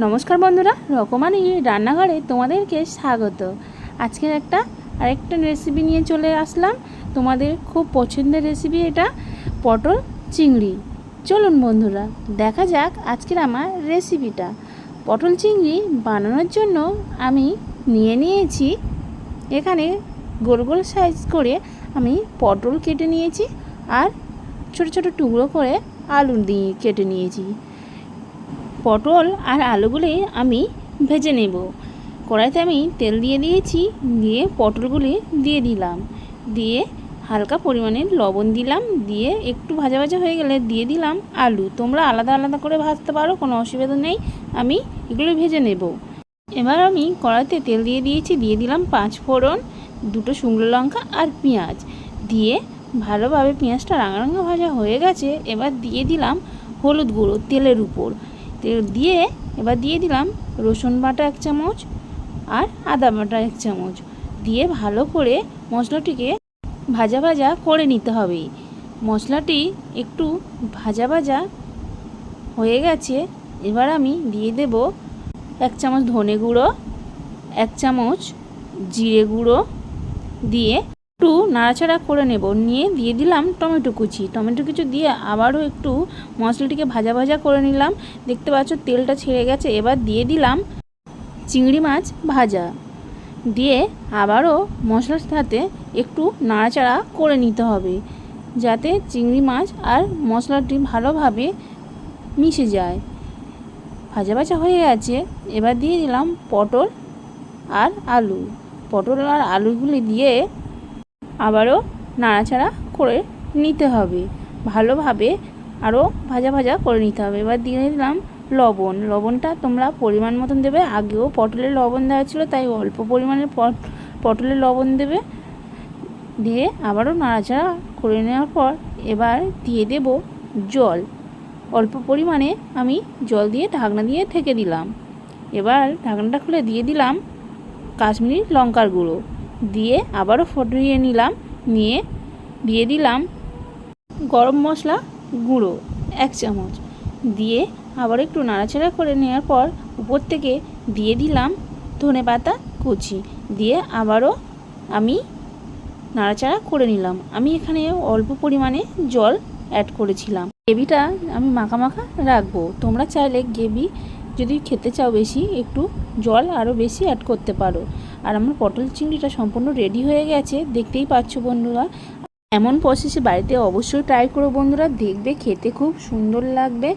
নমস্কার বন্ধুরা, রকমানি রান্নাঘরে তোমাদেরকে স্বাগত। আজকের একটা আরেকটা রেসিপি নিয়ে চলে আসলাম। তোমাদের খুব পছন্দের রেসিপি এটা, পটল চিংড়ি। চলুন বন্ধুরা, দেখা যাক আজকের আমার রেসিপিটা পটল চিংড়ি বানানোর জন্য আমি নিয়ে নিয়েছি, এখানে গোল গোল সাইজ করে আমি পটল কেটে নিয়েছি আর ছোট ছোট টুকরো করে আলু দিয়ে কেটে নিয়েছি। পটল আর আলুগুলি আমি ভেজে নেব। কড়াইতে আমি তেল দিয়ে দিয়েছি, দিয়ে পটলগুলি দিয়ে দিলাম। দিয়ে হালকা পরিমাণে লবণ দিলাম, দিয়ে একটু ভাজা ভাজা হয়ে গেলে দিয়ে দিলাম আলু। তোমরা আলাদা আলাদা করে ভাজতে পারো, কোনো অসুবিধা নেই, আমি এগুলো ভেজে নেব। এবার আমি কড়াইতে তেল দিয়ে দিয়েছি, দিয়ে দিলাম পাঁচ ফোড়ন, দুটো শুকনো লঙ্কা আর পেঁয়াজ। দিয়ে ভালোভাবে পেঁয়াজটা রাঙা রাঙা ভাজা হয়ে গেছে, এবার দিয়ে দিলাম হলুদ গুঁড়ো তেলের উপর। দিয়ে এবার দিয়ে দিলাম রসুন বাটা এক চামচ আর আদা বাটা এক চামচ। দিয়ে ভালো করে মশলাটিকে ভাজা ভাজা করে নিতে হবে। মশলাটি একটু ভাজা ভাজা হয়ে গেছে, এবার আমি দিয়ে দেব এক চামচ ধনে গুঁড়ো, এক চামচ জিরে গুঁড়ো দিয়ে একটু নাড়াচাড়া করে নেব। নিয়ে দিয়ে দিলাম টমেটো কুচি। টমেটো কুচি দিয়ে আবারও একটু মশলাটিকে ভাজা ভাজা করে নিলাম। দেখতে পাচ্ছ তেলটা ছেড়ে গেছে। এবার দিয়ে দিলাম চিংড়ি মাছ ভাজা। দিয়ে আবারও মশলার সাথে একটু নাড়াচাড়া করে নিতে হবে, যাতে চিংড়ি মাছ আর মশলাটি ভালোভাবে মিশে যায়। ভাজা ভাজা হয়ে গেছে। এবার দিয়ে দিলাম পটল আর আলু। পটল আর আলুগুলি দিয়ে আবারও নাড়াচাড়া করে নিতে হবে। ভালোভাবে আরও ভাজা ভাজা করে নিতে হবে। এবার দিয়ে দিলাম লবণ। লবণটা তোমরা পরিমাণ মতন দেবে। আগেও পটলের লবণ দেওয়া ছিল, তাই অল্প পরিমাণে পট পটলে লবণ দেবে। দিয়ে আবারও নাড়াচাড়া করে নেওয়ার পর এবার দিয়ে দেব জল। অল্প পরিমাণে আমি জল দিয়ে ঢাকনা দিয়ে থেকে দিলাম। এবার ঢাকনাটা খুলে দিয়ে দিলাম কাশ্মীরি লঙ্কার গুঁড়ো। দিয়ে আবারও ফটিয়ে নিলাম, নিয়ে দিয়ে দিলাম গরম মশলা গুঁড়ো এক চামচ। দিয়ে আবার একটু নাড়াচাড়া করে নেওয়ার পর উপর থেকে দিয়ে দিলাম ধনে পাতা কুচি। দিয়ে আবারও আমি নাড়াচাড়া করে নিলাম। আমি এখানে অল্প পরিমাণে জল অ্যাড করেছিলাম। গ্রেভিটা আমি মাখা মাখা রাখব। তোমরা চাইলে গ্রেভি যদি খেতে চাও বেশি, একটু জল আরও বেশি অ্যাড করতে পারো। আর আমার পটল চিংড়িটা সম্পূর্ণ রেডি হয়ে গেছে। দেখতেই পাচ্ছ বন্ধুরা, এমন প্রসেসে বাড়িতে অবশ্যই ট্রাই করো বন্ধুরা। দেখবে খেতে খুব সুন্দর লাগবে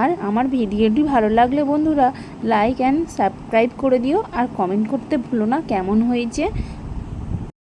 আর আমার ভিডিওটি ভালো লাগলে বন্ধুরা লাইক অ্যান্ড সাবস্ক্রাইব করে দিও। আর কমেন্ট করতে ভুলো না কেমন হয়েছে।